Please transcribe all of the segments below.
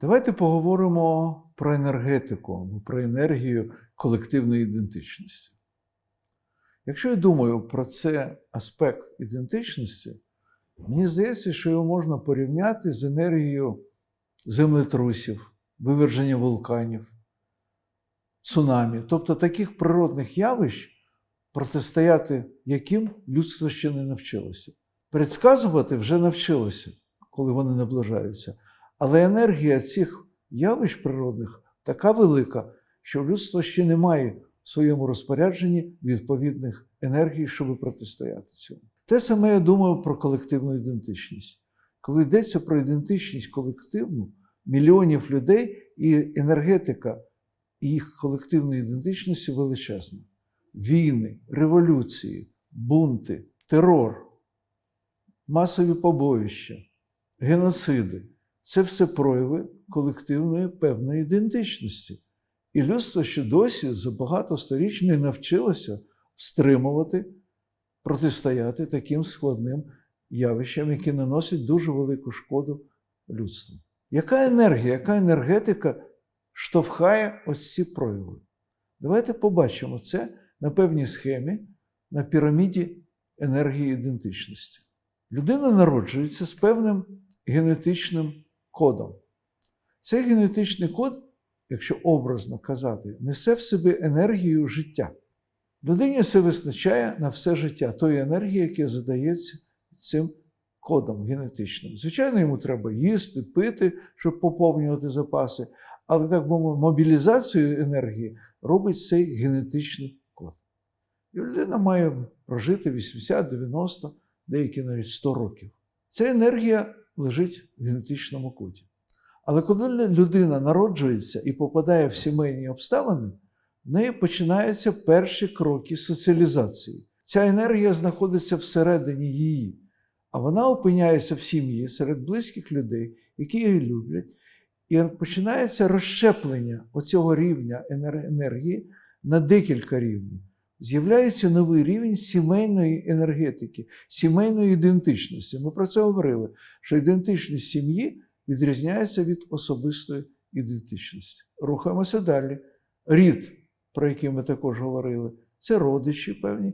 Давайте поговоримо про енергетику, або про енергію колективної ідентичності. Якщо я думаю про цей аспект ідентичності, мені здається, що його можна порівняти з енергією землетрусів, виверження вулканів, цунамі, тобто таких природних явищ, протистояти яким людство ще не навчилося. Предсказувати вже навчилося, коли вони наближаються. Але енергія цих явищ природних така велика, що людство ще не має в своєму розпорядженні відповідних енергій, щоб протистояти цьому. Те саме я думаю про колективну ідентичність. Коли йдеться про ідентичність колективну, мільйонів людей і енергетика їх колективної ідентичності величезна. Війни, революції, бунти, терор, масові побоїща, геноциди це все прояви колективної певної ідентичності. І людство ще досі за багато сторіч не навчилося стримувати, протистояти таким складним явищам, які наносять дуже велику шкоду людству. Яка енергія, яка енергетика штовхає ось ці прояви? Давайте побачимо це на певній схемі на піраміді енергії ідентичності. Людина народжується з певним генетичним кодом. Цей генетичний код, якщо образно казати, несе в собі енергію життя. Людині це вистачає на все життя тої енергії, яка задається цим кодом генетичним. Звичайно, йому треба їсти, пити, щоб поповнювати запаси, але так би мобілізацію енергії робить цей генетичний код. І людина має прожити 80, 90, деякі навіть 100 років. Ця енергія лежить в генетичному коді. Але коли людина народжується і попадає в сімейні обставини, в неї починаються перші кроки соціалізації. Ця енергія знаходиться всередині її, а вона опиняється в сім'ї серед близьких людей, які її люблять, і починається розщеплення оцього рівня енергії на декілька рівнів. З'являється новий рівень сімейної енергетики, сімейної ідентичності. Ми про це говорили, що ідентичність сім'ї відрізняється від особистої ідентичності. Рухаємося далі. Рід, про який ми також говорили, це родичі певні,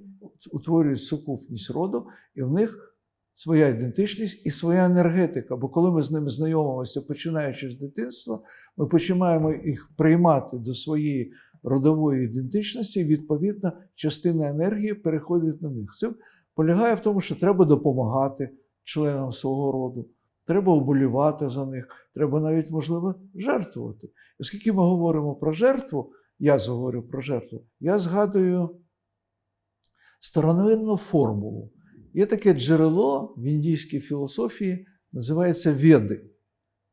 утворюють сукупність роду, і в них своя ідентичність і своя енергетика. Бо коли ми з ними знайомимося, починаючи з дитинства, ми починаємо їх приймати до своєї родової ідентичності, відповідна частина енергії переходить на них. Це полягає в тому, що треба допомагати членам свого роду, треба оболівати за них, треба навіть, можливо, жертвувати. Оскільки ми говоримо про жертву, я заговорю про жертву, я згадую старовинну формулу. Є таке джерело в індійській філософії, називається Веди.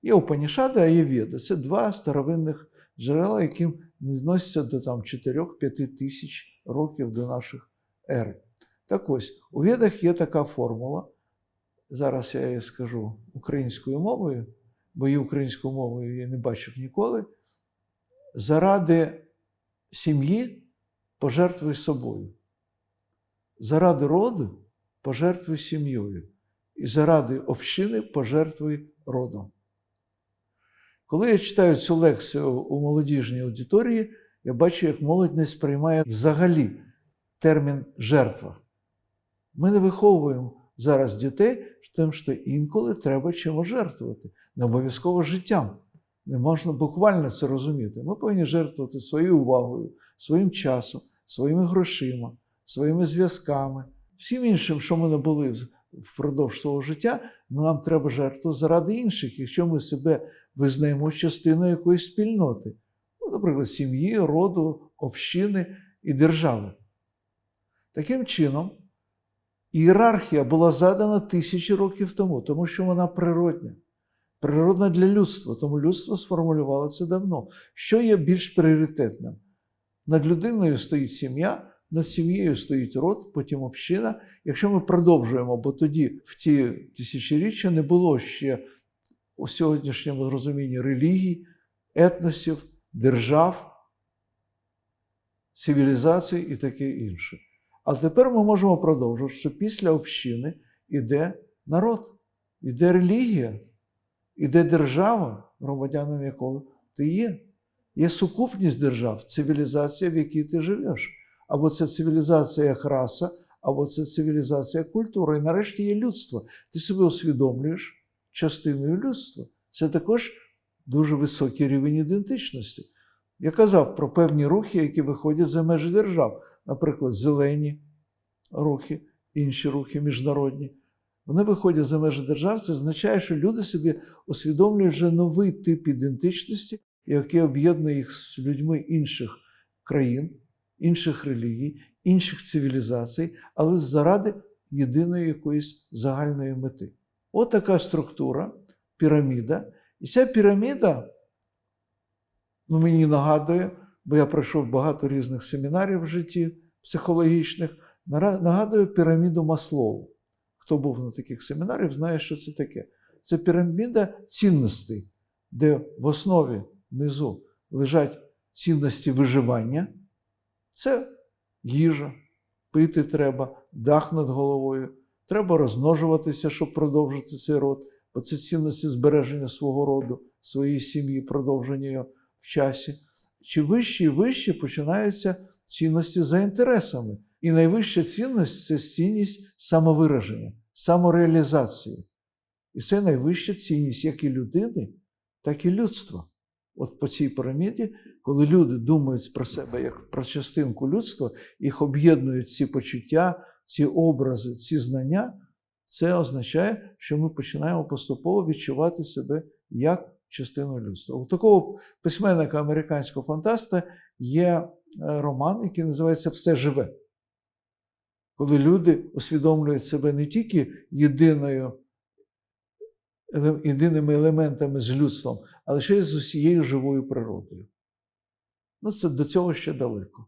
Є Упанішади, а є Веди. Це два старовинних джерела, яким відносяться до там 4-5 тисяч років до наших ери. Так ось, у Ведах є така формула. Зараз я її скажу українською мовою, бо її українською мовою я не бачив ніколи. Заради сім'ї пожертвуй собою. Заради роду пожертвуй сім'єю. І заради общини пожертвуй родом. Коли я читаю цю лекцію у молодіжній аудиторії, я бачу, як молодь не сприймає взагалі термін жертва. Ми не виховуємо зараз дітей, тим, що інколи треба чимось жертвувати, не обов'язково життям. Не можна буквально це розуміти. Ми повинні жертвувати своєю увагою, своїм часом, своїми грошима, своїми зв'язками, всім іншим, що ми не були впродовж свого життя, нам треба жертвувати заради інших, якщо ми себе визнаємо частиною якоїсь спільноти, ну, наприклад, сім'ї, роду, общини і держави. Таким чином, ієрархія була задана тисячі років тому, тому що вона природня. Природна для людства, тому людство сформулювало це давно. Що є більш пріоритетним? Над людиною стоїть сім'я, над сім'єю стоїть род, потім община. Якщо ми продовжуємо, бо тоді в ті тисячоріччя не було ще у сьогоднішньому розумінні релігій, етносів, держав, цивілізацій і таке інше. А тепер ми можемо продовжувати, що після общини йде народ, іде релігія, іде держава, громадянам якого ти є. Є сукупність держав, цивілізація, в якій ти живеш. Або це цивілізація як або це цивілізація як культура. І нарешті є людство. Ти себе усвідомлюєш частиною людства. Це також дуже високий рівень ідентичності. Я казав про певні рухи, які виходять за межі держав, наприклад, зелені рухи, інші рухи міжнародні. Вони виходять за межі держав. Це означає, що люди собі усвідомлюють вже новий тип ідентичності, який об'єднує їх з людьми інших країн, інших релігій, інших цивілізацій, але заради єдиної якоїсь загальної мети. От така структура, піраміда. І ця піраміда ну, мені нагадує, бо я пройшов багато різних семінарів в житті психологічних, нагадує піраміду Маслоу. Хто був на таких семінарах, знає, що це таке. Це піраміда цінностей, де в основі внизу лежать цінності виживання. Це їжа, пити треба, дах над головою. Треба розмножуватися, щоб продовжити цей род, бо це цінності збереження свого роду, своєї сім'ї, продовження його в часі. Чи вище і вище починаються цінності за інтересами. І найвища цінність це цінність самовираження, самореалізації. І це найвища цінність як і людини, так і людства. От по цій піраміді, коли люди думають про себе як про частинку людства, їх об'єднують ці почуття, ці образи, ці знання, це означає, що ми починаємо поступово відчувати себе як частину людства. У такого письменника американського фантаста є е, роман, який називається Все живе. Коли люди усвідомлюють себе не тільки єдиною, єдиними елементами з людством, але ще й з усією живою природою. Ну, це до цього ще далеко.